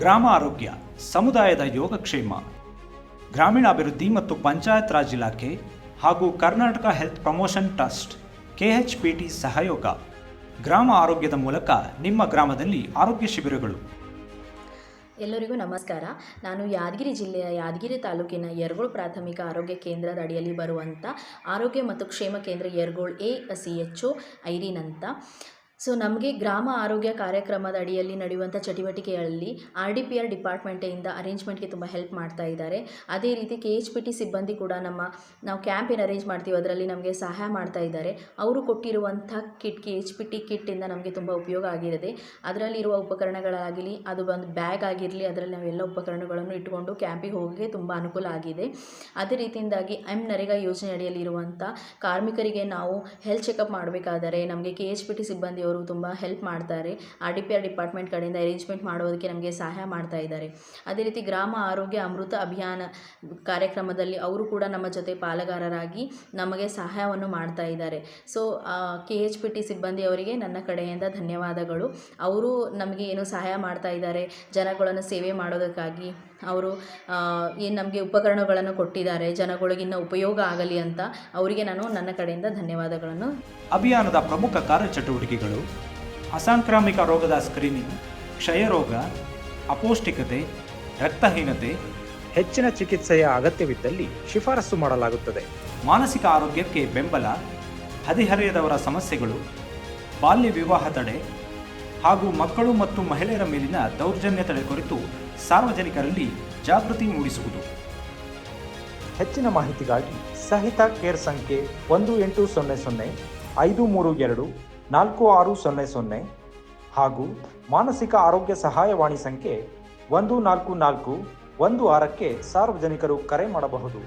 ಗ್ರಾಮ ಆರೋಗ್ಯ, ಸಮುದಾಯದ ಯೋಗಕ್ಷೇಮ, ಗ್ರಾಮೀಣಾಭಿವೃದ್ಧಿ ಮತ್ತು ಪಂಚಾಯತ್ ರಾಜ್ ಇಲಾಖೆ ಹಾಗೂ Karnataka health promotion trust, KHPT ಸಹಯೋಗ. ಗ್ರಾಮ ಆರೋಗ್ಯದ ಮೂಲಕ ನಿಮ್ಮ ಗ್ರಾಮದಲ್ಲಿ ಆರೋಗ್ಯ ಶಿಬಿರಗಳು. ಎಲ್ಲರಿಗೂ ನಮಸ್ಕಾರ. ನಾನು ಯಾದಗಿರಿ ಜಿಲ್ಲೆಯ ಯಾದಗಿರಿ ತಾಲೂಕಿನ ಯರಗೋಳ್ ಪ್ರಾಥಮಿಕ ಆರೋಗ್ಯ ಕೇಂದ್ರದ ಅಡಿಯಲ್ಲಿ ಬರುವಂಥ ಆರೋಗ್ಯ ಮತ್ತು ಕ್ಷೇಮ ಕೇಂದ್ರ Yaragol A C H Irene ಅಂತ ಸೊ ನಮಗೆ ಗ್ರಾಮ ಆರೋಗ್ಯ ಕಾರ್ಯಕ್ರಮದ ಅಡಿಯಲ್ಲಿ ನಡೆಯುವಂಥ ಚಟುವಟಿಕೆಗಳಲ್ಲಿ ಆರ್ ಡಿ ಪಿ ಆರ್ ಡಿಪಾರ್ಟ್ಮೆಂಟಿಂದ ಅರೇಂಜ್ಮೆಂಟ್ಗೆ ತುಂಬ ಹೆಲ್ಪ್ ಮಾಡ್ತಾ ಇದ್ದಾರೆ. ಅದೇ ರೀತಿ ಕೆ ಎಚ್ ಪಿ ಟಿ ಸಿಬ್ಬಂದಿ ಕೂಡ ನಮ್ಮ, ನಾವು ಕ್ಯಾಂಪ್ ಏನು ಅರೇಂಜ್ ಮಾಡ್ತೀವಿ, ಅದರಲ್ಲಿ ನಮಗೆ ಸಹಾಯ ಮಾಡ್ತಾ ಇದ್ದಾರೆ. ಅವರು ಕೊಟ್ಟಿರುವಂಥ kit, K H P T ಕಿಟ್ಟಿಂದ ನಮಗೆ ತುಂಬ ಉಪಯೋಗ ಆಗಿರುತ್ತೆ ಅದರಲ್ಲಿರುವ ಉಪಕರಣಗಳಾಗಲಿ, ಅದು ಬಂದು ಬ್ಯಾಗ್ ಆಗಿರಲಿ, ಅದರಲ್ಲಿ ನಾವೆಲ್ಲ ಉಪಕರಣಗಳನ್ನು ಇಟ್ಟುಕೊಂಡು ಕ್ಯಾಂಪಿಗೆ ಹೋಗೋಕ್ಕೆ ತುಂಬ ಅನುಕೂಲ ಆಗಿದೆ. ಅದೇ ರೀತಿಯಿಂದಾಗಿ ಎಂ ನರೇಗಾ ಯೋಜನೆ ಅಡಿಯಲ್ಲಿ ಇರುವಂಥ ಕಾರ್ಮಿಕರಿಗೆ ನಾವು ಹೆಲ್ತ್ ಚೆಕಪ್ ಮಾಡಬೇಕಾದರೆ ನಮಗೆ ಕೆ ಎಚ್ ಪಿ ಟಿ ಸಿಬ್ಬಂದಿಯವರು ತುಂಬ ಹೆಲ್ಪ್ ಮಾಡ್ತಾರೆ. R D P R department ಕಡೆಯಿಂದ ಅರೇಂಜ್ಮೆಂಟ್ ಮಾಡೋದಕ್ಕೆ ನಮಗೆ ಸಹಾಯ ಮಾಡ್ತಾ ಇದ್ದಾರೆ. ಅದೇ ರೀತಿ ಗ್ರಾಮ ಆರೋಗ್ಯ ಅಮೃತ ಅಭಿಯಾನ ಕಾರ್ಯಕ್ರಮದಲ್ಲಿ ಅವರು ಕೂಡ ನಮ್ಮ ಜೊತೆ ಪಾಲುಗಾರರಾಗಿ ನಮಗೆ ಸಹಾಯವನ್ನು ಮಾಡ್ತಾ ಇದ್ದಾರೆ. So K H P T ಸಿಬ್ಬಂದಿಯವರಿಗೆ ನನ್ನ ಕಡೆಯಿಂದ ಧನ್ಯವಾದಗಳು. ಅವರು ನಮಗೆ ಏನು ಸಹಾಯ ಮಾಡ್ತಾ ಇದ್ದಾರೆ, ಜನಗಳನ್ನು ಸೇವೆ ಮಾಡೋದಕ್ಕಾಗಿ ಅವರು ಏನು ನಮಗೆ ಉಪಕರಣಗಳನ್ನು ಕೊಟ್ಟಿದ್ದಾರೆ ಜನಗಳಿಗಿನ್ನ ಉಪಯೋಗ ಆಗಲಿ ಅಂತ ಅವರಿಗೆ ನಾನು ನನ್ನ ಕಡೆಯಿಂದ ಧನ್ಯವಾದಗಳನ್ನು ಅಭಿಯಾನದ ಪ್ರಮುಖ ಕಾರ್ಯಚಟುವಟಿಕೆಗಳು ಅಸಾಂಕ್ರಾಮಿಕ ರೋಗದ ಸ್ಕ್ರೀನಿಂಗ್ ಕ್ಷಯರೋಗ, ಅಪೌಷ್ಟಿಕತೆ, ರಕ್ತಹೀನತೆ, ಹೆಚ್ಚಿನ ಚಿಕಿತ್ಸೆಯ ಅಗತ್ಯವಿದ್ದಲ್ಲಿ ಶಿಫಾರಸು ಮಾಡಲಾಗುತ್ತದೆ. ಮಾನಸಿಕ ಆರೋಗ್ಯಕ್ಕೆ ಬೆಂಬಲ, ಹದಿಹರೆಯದವರ ಸಮಸ್ಯೆಗಳು, ಬಾಲ್ಯ ವಿವಾಹ ತಡೆ ಹಾಗೂ ಮಕ್ಕಳು ಮತ್ತು ಮಹಿಳೆಯರ ಮೇಲಿನ ದೌರ್ಜನ್ಯ ತಡೆ ಕುರಿತು ಸಾರ್ವಜನಿಕರಲ್ಲಿ ಜಾಗೃತಿ ಮೂಡಿಸುವುದು. ಹೆಚ್ಚಿನ ಮಾಹಿತಿಗಾಗಿ ಸಹಿತ ಕೇರ್ ಸಂಖ್ಯೆ ಒಂದು ಎಂಟು ಸೊನ್ನೆ ಸೊನ್ನೆ ಐದು ಮೂರು ಎರಡು ನಾಲ್ಕು ಆರು ಸೊನ್ನೆ ಸೊನ್ನೆ ಹಾಗೂ ಮಾನಸಿಕ ಆರೋಗ್ಯ ಸಹಾಯವಾಣಿ ಸಂಖ್ಯೆ ಒಂದು ನಾಲ್ಕು ನಾಲ್ಕು ಒಂದು ಆರಕ್ಕೆ ಸಾರ್ವಜನಿಕರು ಕರೆ ಮಾಡಬಹುದು.